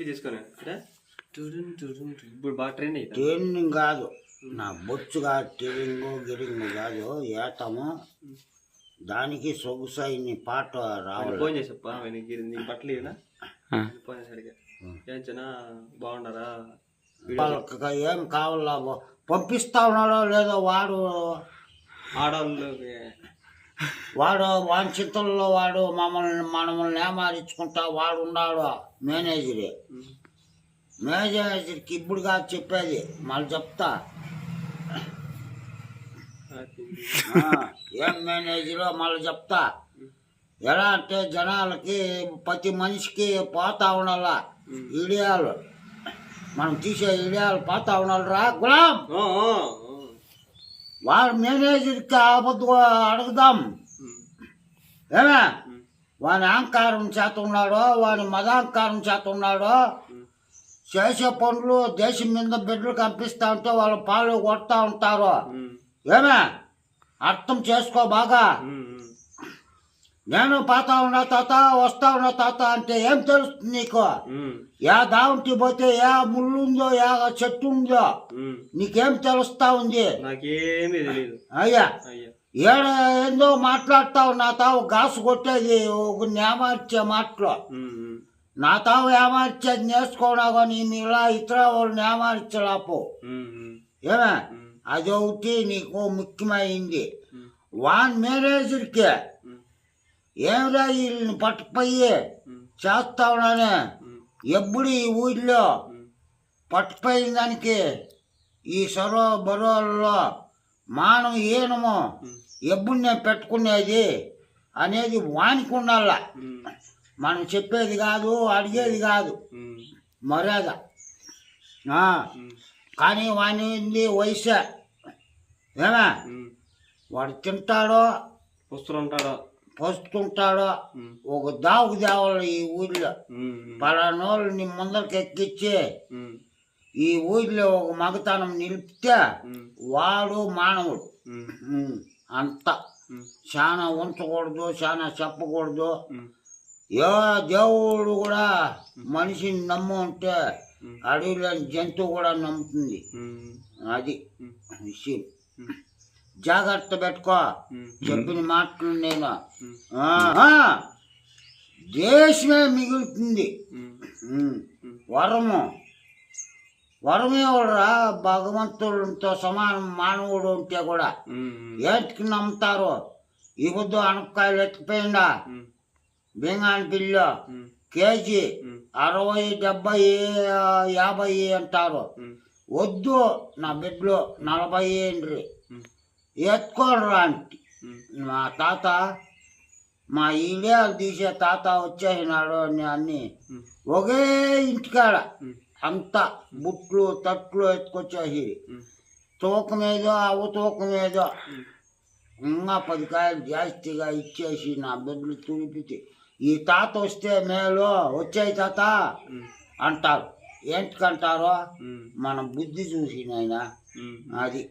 Selfie తీసుకొని అంటే. ఇప్పుడు బాగా ట్రైనింగ్ కాదు. నా బొచ్చుగా టిరింగు గిరింగు కాదు. ఏతము దానికి సొగుసైన పాట రావాలి. ఫోన్ చేసప్ప నీకు నీకు బట్టలు ఇవ్వనా ఫోన్ చేసి అడిగా ఏం చిన్న బాగున్నారా? వాళ్ళకి ఏం కావాలా? బో- పంపిస్తా ఉన్నాడో లేదో వాడు. ఆడవాళ్ళకి వాడు వాని చింతల్లో వాడు మమ్మల్ని మనల్ని ఏమారించుకుంటా వాడు ఉన్నాడు మేనేజరే. మేనేజర్కి ఇప్పుడు కాదు చెప్పేది. మళ్ళీ చెప్తా. ఏం మేనేజరో మళ్ళీ చెప్తా. ఎలా అంటే జనాలకి ప్రతి మనిషికి పోతా ఉండాలా? ఇడియాలు. మనం తీసే ఇడియాలు పోతా ఉండాలిరా గులాం! వాడు మేనేజర్కి ఆపద్దు అడుగుదాం. ఏమే? వాని అహంకారం చేత ఉన్నాడో వాని మదాహంకారం చేత ఉన్నాడో చేసే పనులు దేశం మీద బిడ్డలు కంపిస్తా ఉంటే వాళ్ళ పాలు కొడతా ఉంటారు. ఏమే? అర్థం చేసుకో బాగా. నేను పోతా ఉన్నా తాత వస్తా ఉన్నా తాత అంటే ఏం తెలుస్తుంది నీకు? యా దావుంటి పోతే యా ముళ్ళు ఉందో యా చెట్టు ఉందో. నీకేం తెలుస్తా ఉంది? నాకేమీ తెలియదు అయ్యా. ఏడ ఏందో మాట్లాడతావు నా తావు గాసు కొట్టేది ఒక ఏమార్చే మాటలు. నా తావు ఏమార్చేది నేర్చుకోనా కానీ మీలా ఇతర వాళ్ళు ఉమ్. ఏమే? ఉమ్, అది ఒకటి నీకు ముఖ్యమైంది. వాన్ మేనేజర్కి ఏమిరా వీళ్ళని పట్టుపోయి ఉమ్, ఎప్పుడు ఈ ఊళ్ళో. పట్టుపోయిన దానికి ఈ సొరవ బరోల్లో మానం ఈనము ఎప్పుడు నేను పెట్టుకునేది అనేది వానికి ఉండాల మనం చెప్పేది కాదు అడిగేది కాదు. మర్యాద కానీ వాని ఉంది వయసే. ఏమే. వాడు తింటాడో? వస్తూ ఉంటాడు? పోస్తుంటాడో ఒక దావుకు దేవాలి ఈ ఊళ్ళో ఉమ్, పలానోళ్ళు నీ ముందరికి ఎక్కించి ఉమ్, ఈ ఊళ్ళో ఒక మగతనం నిలిపితే వాడు మానవుడు. అంత. చాలా ఉంచకూడదు చాలా చెప్పకూడదు. ఏ దేవుడు కూడా మనిషిని నమ్ము ఉమ్, అడవిలోని జంతువు కూడా నమ్ముతుంది. అది విషయం. జాగ్రత్త పెట్టుకో. చెప్పిన మాటలు నేను. ఉమ్, ఆ, ఆ, దేశమే మిగులుతుంది. వరము. వరమే కూడా భగవంతుడితో సమానం మానవుడు ఉంటే కూడా. ఏటికి నమ్ముతారు? ఈ పొద్దు అనపకాయలు ఎత్తిపోయిందా? బెంగాని పిల్ల కేజీ అరవై డెబ్బై యాభై అంటారు. వద్దు నా బిడ్డలు నలభై ఏండ్రి. ఉమ్, ఎత్తుకోరు అంటే మా తాత మా ఇలియాలు తీసే తాత వచ్చేసినాడు అని అన్ని ఒకే ఇంటికాడ అంతా బుట్లు తట్లు ఎత్తుకొచ్చేసి ఉమ్, తూకం ఏదో అవు తూకం ఏదో ఉమ్. ఇంకా పది కాయలు జాస్తిగా ఇచ్చేసి నా బిడ్డలు తుడిపితే ఈ తాత వస్తే మేలు వచ్చాయి తాత అంటారు. ఏంటికంటారు మన బుద్ధి చూసి నాయన. అది.